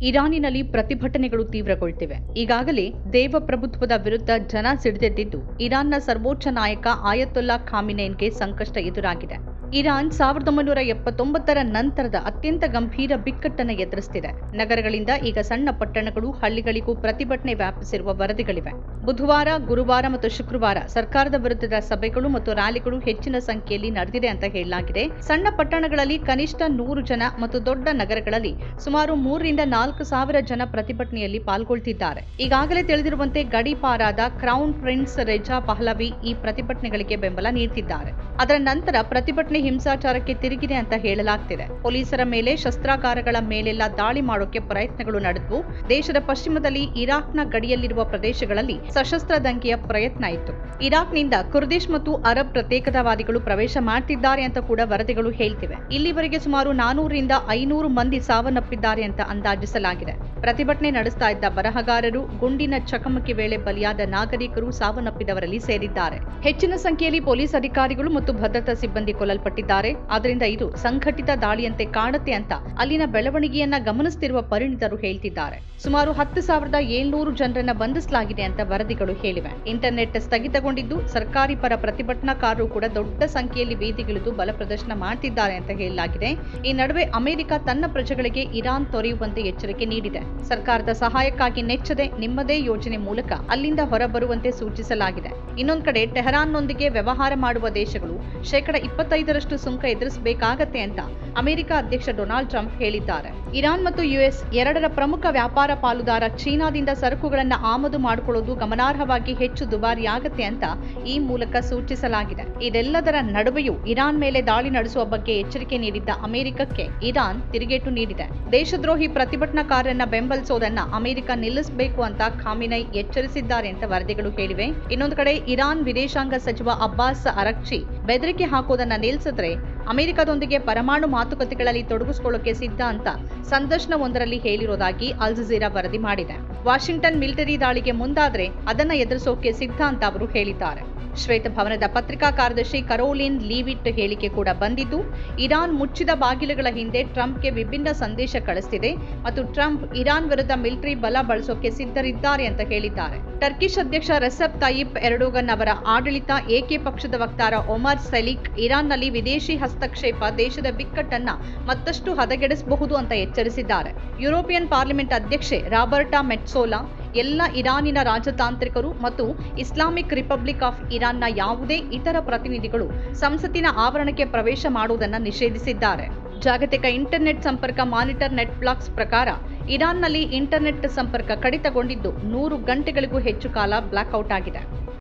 ಇರಾನಿನಲ್ಲಿ ಪ್ರತಿಭಟನೆಗಳು ತೀವ್ರಗೊಳ್ತಿವೆ. ಈಗಾಗಲೇ ದೇವಪ್ರಭುತ್ವದ ವಿರುದ್ಧ ಜನ ಸಿಡಿದೆದ್ದಿದ್ದು ಇರಾನ್ನ ಸರ್ವೋಚ್ಚ ನಾಯಕ ಆಯತೊಲ್ಲಾ ಖಾಮಿನೇನ್ಗೆ ಸಂಕಷ್ಟ ಎದುರಾಗಿದೆ. ಇರಾನ್ ಸಾವಿರದ ಒಂಬೈನೂರ ಎಪ್ಪತ್ತೊಂಬತ್ತರ ನಂತರದ ಅತ್ಯಂತ ಗಂಭೀರ ಬಿಕ್ಕಟ್ಟನ್ನು ಎದುರಿಸುತ್ತಿದೆ ನಗರಗಳಿಂದ ಈಗ ಸಣ್ಣ ಪಟ್ಟಣಗಳು ಹಳ್ಳಿಗಳಿಗೂ ಪ್ರತಿಭಟನೆ ವ್ಯಾಪಿಸಿರುವ ವರದಿಗಳಿವೆ. ಬುಧವಾರ, ಗುರುವಾರ ಮತ್ತು ಶುಕ್ರವಾರ ಸರ್ಕಾರದ ವಿರುದ್ಧದ ಸಭೆಗಳು ಮತ್ತು ರ್ಯಾಲಿಗಳು ಹೆಚ್ಚಿನ ಸಂಖ್ಯೆಯಲ್ಲಿ ನಡೆದಿದೆ ಅಂತ ಹೇಳಲಾಗಿದೆ. ಸಣ್ಣ ಪಟ್ಟಣಗಳಲ್ಲಿ ಕನಿಷ್ಠ ನೂರು ಜನ ಮತ್ತು ದೊಡ್ಡ ನಗರಗಳಲ್ಲಿ ಸುಮಾರು ಮೂರರಿಂದ ನಾಲ್ಕು ಸಾವಿರ ಜನ ಪ್ರತಿಭಟನೆಯಲ್ಲಿ ಪಾಲ್ಗೊಳ್ತಿದ್ದಾರೆ. ಈಗಾಗಲೇ ತಿಳಿದಿರುವಂತೆ ಗಡಿಪಾರಾದ ಕ್ರೌನ್ ಪ್ರಿನ್ಸ್ ರೆಜಾ ಪಹಲವಿ ಈ ಪ್ರತಿಭಟನೆಗಳಿಗೆ ಬೆಂಬಲ ನೀಡುತ್ತಿದ್ದಾರೆ ಅದರ ನಂತರ ಪ್ರತಿಭಟನೆ ಹಿಂಸಾಚಾರಕ್ಕೆ ತಿರುಗಿದೆ ಅಂತ ಹೇಳಲಾಗ್ತಿದೆ. ಪೊಲೀಸರ ಮೇಲೆ ಶಸ್ತ್ರಾಗಾರಗಳ ಮೇಲೆಲ್ಲ ದಾಳಿ ಮಾಡೋಕೆ ಪ್ರಯತ್ನಗಳು ನಡೆದವು. ದೇಶದ ಪಶ್ಚಿಮದಲ್ಲಿ ಇರಾಕ್ನ ಗಡಿಯಲ್ಲಿರುವ ಪ್ರದೇಶಗಳಲ್ಲಿ ಸಶಸ್ತ್ರ ದಂಗೆಯ ಪ್ರಯತ್ನ ಇತ್ತು. ಇರಾಕ್ನಿಂದ ಕುರ್ದಿಶ್ ಮತ್ತು ಅರಬ್ ಪ್ರತ್ಯೇಕತಾವಾದಿಗಳು ಪ್ರವೇಶ ಮಾಡ್ತಿದ್ದಾರೆ ಅಂತ ಕೂಡ ವರದಿಗಳು ಹೇಳ್ತಿವೆ. ಇಲ್ಲಿವರೆಗೆ ಸುಮಾರು ನಾನೂರರಿಂದ ಐನೂರು ಮಂದಿ ಸಾವನ್ನಪ್ಪಿದ್ದಾರೆ ಅಂತ ಅಂದಾಜಿಸಲಾಗಿದೆ. ಪ್ರತಿಭಟನೆ ನಡೆಸ್ತಾ ಇದ್ದ ಬರಹಗಾರರು ಗುಂಡಿನ ಚಕಮಕಿ ವೇಳೆ ಬಲಿಯಾದ ನಾಗರಿಕರು ಸಾವನ್ನಪ್ಪಿದವರಲ್ಲಿ ಸೇರಿದ್ದಾರೆ. ಹೆಚ್ಚಿನ ಸಂಖ್ಯೆಯಲ್ಲಿ ಪೊಲೀಸ್ ಅಧಿಕಾರಿಗಳು ಮತ್ತು ಭದ್ರತಾ ಸಿಬ್ಬಂದಿ ಕೊಲ್ಲಲ್ಪಟ್ಟಿದ್ದಾರೆ ಆದ್ದರಿಂದ ಇದು ಸಂಘಟಿತ ದಾಳಿಯಂತೆ ಕಾಣುತ್ತೆ ಅಂತ ಅಲ್ಲಿನ ಬೆಳವಣಿಗೆಯನ್ನ ಗಮನಿಸುತ್ತಿರುವ ಪರಿಣಿತರು ಹೇಳ್ತಿದ್ದಾರೆ. ಸುಮಾರು ಹತ್ತು ಸಾವಿರದ ಏಳ್ನೂರು ಜನರನ್ನ ಬಂಧಿಸಲಾಗಿದೆ ಅಂತ ವರದಿಗಳು ಹೇಳಿವೆ. ಇಂಟರ್ನೆಟ್ ಸ್ಥಗಿತಗೊಂಡಿದ್ದು ಸರ್ಕಾರಿ ಪರ ಪ್ರತಿಭಟನಾಕಾರರು ಕೂಡ ದೊಡ್ಡ ಸಂಖ್ಯೆಯಲ್ಲಿ ಬೀದಿಗಿಳಿದು ಬಲ ಪ್ರದರ್ಶನ ಮಾಡ್ತಿದ್ದಾರೆ ಅಂತ ಹೇಳಲಾಗಿದೆ. ಈ ನಡುವೆ ಅಮೆರಿಕ ತನ್ನ ಪ್ರಜೆಗಳಿಗೆ ಇರಾನ್ ತೊರೆಯುವಂತೆ ಎಚ್ಚರಿಕೆ ನೀಡಿದೆ. ಸರ್ಕಾರದ ಸಹಾಯಕ್ಕಾಗಿ ನೆಚ್ಚದೆ ನಿಮ್ಮದೇ ಯೋಜನೆ ಮೂಲಕ ಅಲ್ಲಿಂದ ಹೊರಬರುವಂತೆ ಸೂಚಿಸಲಾಗಿದೆ. ಇನ್ನೊಂದು ಕಡೆ ಟೆಹರಾನ್ನೊಂದಿಗೆ ವ್ಯವಹಾರ ಮಾಡುವ ದೇಶಗಳು ಶೇಕಡ ಇಪ್ಪತ್ತೈದರಷ್ಟು ಸುಂಕ ಎದುರಿಸಬೇಕಾಗತ್ತೆ ಅಂತ. ಅಮೆರಿಕ ಅಧ್ಯಕ್ಷ ಡೊನಾಲ್ಡ್ ಟ್ರಂಪ್ ಹೇಳಿದ್ದಾರೆ. ಇರಾನ್ ಮತ್ತು ಯುಎಸ್ ಎರಡರ ಪ್ರಮುಖ ವ್ಯಾಪಾರ ಪಾಲುದಾರ ಚೀನಾದಿಂದ ಸರಕುಗಳನ್ನು ಆಮದು ಮಾಡಿಕೊಳ್ಳುವುದು ಗಮನಾರ್ಹವಾಗಿ ಹೆಚ್ಚು ದುಬಾರಿಯಾಗತ್ತೆ ಅಂತ ಈ ಮೂಲಕ ಸೂಚಿಸಲಾಗಿದೆ. ಇದೆಲ್ಲದರ ನಡುವೆಯೂ ಇರಾನ್ ಮೇಲೆ ದಾಳಿ ನಡೆಸುವ ಬಗ್ಗೆ ಎಚ್ಚರಿಕೆ ನೀಡಿದ್ದ ಅಮೆರಿಕಕ್ಕೆ ಇರಾನ್ ತಿರುಗೇಟು ನೀಡಿದೆ. ದೇಶದ್ರೋಹಿ ಪ್ರತಿಭಟನಾಕಾರರನ್ನ ಬೆಂಬಲಿಸೋದನ್ನ ಅಮೆರಿಕ ನಿಲ್ಲಿಸಬೇಕು ಅಂತ ಖಾಮಿನೈ ಎಚ್ಚರಿಸಿದ್ದಾರೆ ಅಂತ ವರದಿಗಳು ಹೇಳಿವೆ. ಇನ್ನೊಂದು ಕಡೆ ಇರಾನ್ ವಿದೇಶಾಂಗ ಸಚಿವ ಅಬ್ಬಾಸ್ ಅರಕ್ಷಿ ಬೆದರಿಕೆ ಹಾಕೋದನ್ನ ನಿಲ್ಲಿಸಿದ್ರೆ ಅಮೆರಿಕದೊಂದಿಗೆ ಪರಮಾಣು ಮಾತುಕತೆಗಳಲ್ಲಿ ತೊಡಗಿಸಿಕೊಳ್ಳೋಕೆ ಸಿದ್ಧ ಅಂತ ಸಂದರ್ಶನವೊಂದರಲ್ಲಿ ಹೇಳಿರೋದಾಗಿ ಅಲ್ ಜಜೀರಾ ವರದಿ ಮಾಡಿದೆ. ವಾಷಿಂಗ್ಟನ್ ಮಿಲಿಟರಿ ದಾಳಿಗೆ ಮುಂದಾದ್ರೆ ಅದನ್ನ ಎದುರಿಸೋಕೆ ಸಿದ್ಧ ಅಂತ ಅವರು ಹೇಳಿದ್ದಾರೆ. ಶ್ವೇತಭವನದ ಪತ್ರಿಕಾ ಕಾರ್ಯದರ್ಶಿ ಕರೋಲಿನ್ ಲೀವಿಟ್ ಹೇಳಿಕೆ ಕೂಡ ಬಂದಿದ್ದು, ಇರಾನ್ ಮುಚ್ಚಿದ ಬಾಗಿಲುಗಳ ಹಿಂದೆ ಟ್ರಂಪ್ಗೆ ವಿಭಿನ್ನ ಸಂದೇಶ ಕಳಿಸ್ತಿದೆ ಮತ್ತು ಟ್ರಂಪ್ ಇರಾನ್ ವಿರುದ್ಧ ಮಿಲಿಟರಿ ಬಲ ಬಳಸೋಕೆ ಸಿದ್ಧರಿದ್ದಾರೆ ಅಂತ ಹೇಳಿದ್ದಾರೆ. ಟರ್ಕಿಷ್ ಅಧ್ಯಕ್ಷ ರೆಸೆಪ್ ತಾಯಿಪ್ ಎರಡೋಗನ್ ಅವರ ಆಡಳಿತ ಏಕೆ ಪಕ್ಷದ ವಕ್ತಾರ ಒಮರ್ ಸೆಲಿಕ್ ಇರಾನ್ನಲ್ಲಿ ವಿದೇಶಿ ಹಸ್ತಕ್ಷೇಪ ದೇಶದ ಬಿಕ್ಕಟ್ಟನ್ನ ಮತ್ತಷ್ಟು ಹದಗೆಡಿಸಬಹುದು ಅಂತ ಎಚ್ಚರಿಸಿದ್ದಾರೆ. ಯುರೋಪಿಯನ್ ಪಾರ್ಲಿಮೆಂಟ್ ಅಧ್ಯಕ್ಷೆ ರಾಬರ್ಟಾ ಮೆಟ್ಸೋಲಾ ಎಲ್ಲ ಇರಾನಿನ ರಾಜತಾಂತ್ರಿಕರು ಮತ್ತು ಇಸ್ಲಾಮಿಕ್ ರಿಪಬ್ಲಿಕ್ ಆಫ್ ಇರಾನ್ನ ಯಾವುದೇ ಇತರ ಪ್ರತಿನಿಧಿಗಳು ಸಂಸತ್ತಿನ ಆವರಣಕ್ಕೆ ಪ್ರವೇಶ ಮಾಡುವುದನ್ನು ನಿಷೇಧಿಸಿದ್ದಾರೆ. ಜಾಗತಿಕ ಇಂಟರ್ನೆಟ್ ಸಂಪರ್ಕ ಮಾನಿಟರ್ ನೆಟ್ಫ್ಲಾಕ್ಸ್ ಪ್ರಕಾರ ಇರಾನ್ನಲ್ಲಿ ಇಂಟರ್ನೆಟ್ ಸಂಪರ್ಕ ಕಡಿತಗೊಂಡಿದ್ದು ನೂರು ಗಂಟೆಗಳಿಗೂ ಹೆಚ್ಚು ಕಾಲ ಬ್ಲಾಕ್ಔಟ್ ಆಗಿದೆ.